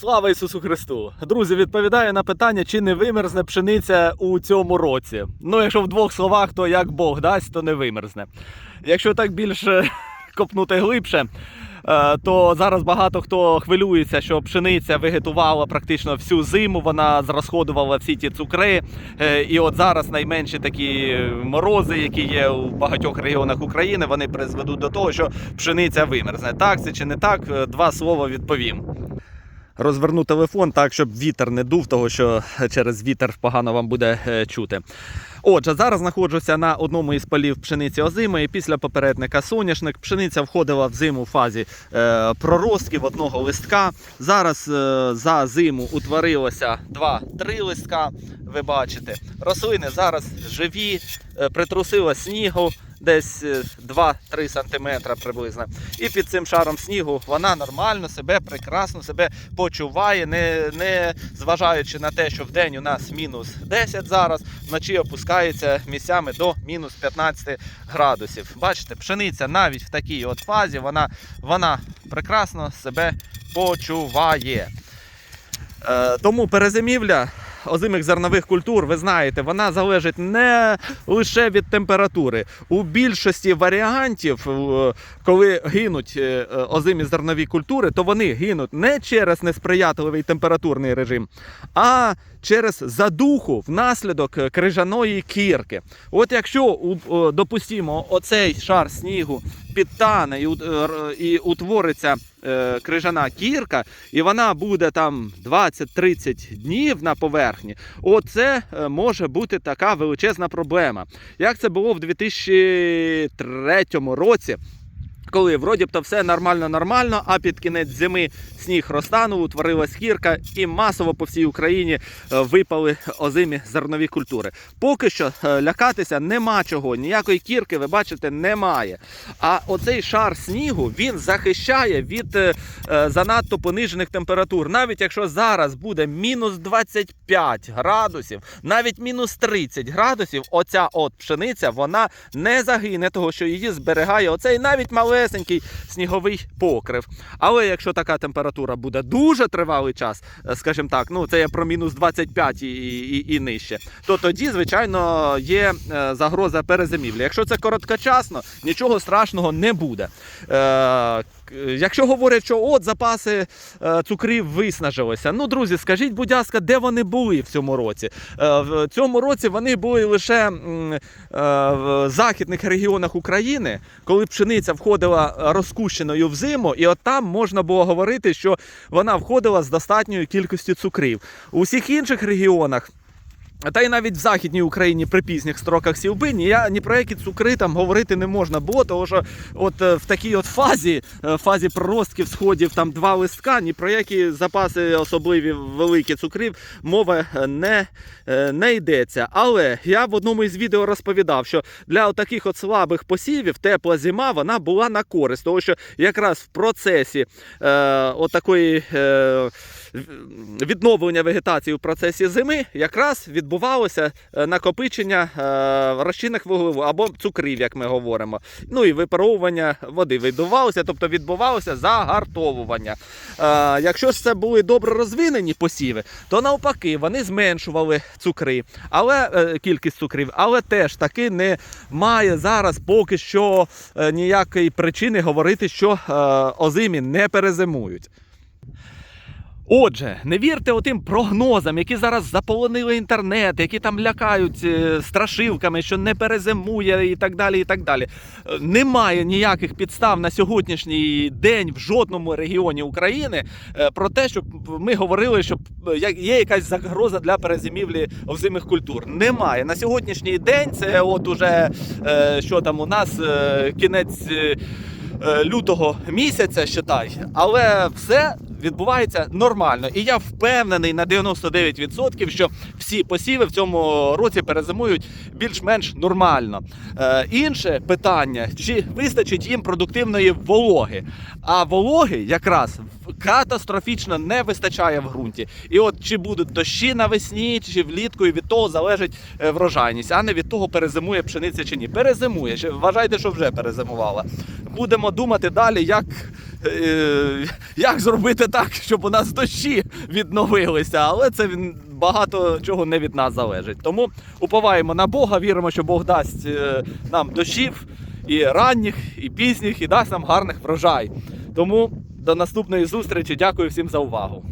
Слава Ісусу Христу! Друзі, відповідаю на питання, чи не вимерзне пшениця у цьому році. Ну, якщо в двох словах, то як Бог дасть, то не вимерзне. Якщо так більше копнути глибше, е, то зараз багато хто хвилюється, що пшениця вегетувала практично всю зиму, вона зрозходувала всі ті цукри. Е, І от зараз найменші такі морози, які є у багатьох регіонах України, вони призведуть до того, що пшениця вимерзне. Так це чи не так? Е, Два слова відповім. Розверну телефон так, щоб вітер не дув, того що через вітер погано вам буде е, чути. Отже, зараз знаходжуся на одному із полів пшениці озимої. Після попередника соняшник. Пшениця входила в зиму в фазі е, проростків одного листка. Зараз е, за зиму утворилося 2-3 листка. Ви бачите, рослини зараз живі, е, притрусило снігу. Десь е, 2-3 см приблизно. І під цим шаром снігу вона нормально себе, прекрасно себе почуває, не, не зважаючи на те, що в день у нас мінус 10 зараз, вночі опускається місцями до мінус 15 градусів. Бачите, пшениця навіть в такій от фазі вона, вона прекрасно себе почуває. Е, тому перезимівля озимих зернових культур, ви знаєте, вона залежить не лише від температури. У більшості варіантів, е, коли гинуть е, озимі зернові культури, то вони гинуть не через несприятливий температурний режим, а через задуху внаслідок крижаної кірки. От якщо допустимо оцей шар снігу підтане і, е, утвориться е, крижана кірка, і вона буде там 20-30 днів на поверхні, оце е, може бути така величезна проблема. Як це було в 2003 році. Коли вроді б то все нормально-нормально, а під кінець зими сніг розтанув, утворилась кірка, і масово по всій Україні е, випали озимі зернові культури. Поки що е, лякатися нема чого, ніякої кірки, ви бачите, немає. А оцей шар снігу він захищає від е, занадто понижених температур. Навіть якщо зараз буде мінус 25 градусів, навіть мінус 30 градусів, оця от пшениця вона не загине, того що її зберігає оцей навіть малесенький сніговий покрив. Але якщо така температура буде дуже тривалий час, е, скажімо так, ну це я про мінус 25 і, і, і нижче, то тоді, звичайно, є е, загроза перезимівлі. Якщо це короткочасно, нічого страшного не буде. Е, Якщо говорять, що от запаси е, цукрів виснажилися, ну друзі, скажіть, будь ласка, де вони були в цьому році? Е, В цьому році вони були лише в західних регіонах України, коли пшениця входила розкущеною в зиму, і от там можна було говорити, що вона входила з достатньою кількістю цукрів. У всіх інших регіонах. Та й навіть в Західній Україні при пізніх строках сівби ні, ні про які цукри там говорити не можна було, тому що от е, в такій от фазі, е, фазі проростків, сходів, там два листка, ні про які запаси особливі великі цукрів мова е, не, не йдеться. Але я в одному із відео розповідав, що для таких от слабих посівів тепла зима вона була на користь, тому що якраз в процесі е, от такої. Е, відновлення вегетації у процесі зими якраз відбувалося е, накопичення е, розчинних вуглеводів або цукрів, як ми говоримо. Ну і випаровування води відбувалося, тобто відбувалося загартовування. Е, Якщо ж це були добре розвинені посіви, то навпаки вони зменшували цукри, але кількість цукрів, але теж таки не має зараз поки що ніякої причини говорити, що озимі не перезимують. Отже, не вірте отим прогнозам, які зараз заполонили інтернет, які там лякають е, страшилками, що не перезимує і так далі. і так далі. Е, Немає ніяких підстав на сьогоднішній день в жодному регіоні України е, про те, щоб ми говорили, що є якась загроза для перезимівлі озимих культур. Немає. На сьогоднішній день це от уже що там у нас кінець. лютого місяця, считай, але все відбувається нормально. І я впевнений на 99%, що всі посіви в цьому році перезимують більш-менш нормально. Е, інше питання: чи вистачить їм продуктивної вологи? А вологи якраз катастрофічно не вистачає в ґрунті. І от чи будуть дощі навесні, чи влітку, і від того залежить е, врожайність, а не від того, перезимує пшениця чи ні. Перезимує. Вважайте, що вже перезимувала. Будемо думати далі, як як зробити так, щоб у нас дощі відновилися, але це він багато чого не від нас залежить. Тому уповаємо на Бога, віримо, що Бог дасть е, нам дощів і ранніх, і пізніх, і дасть нам гарних врожай. Тому до наступної зустрічі. Дякую всім за увагу.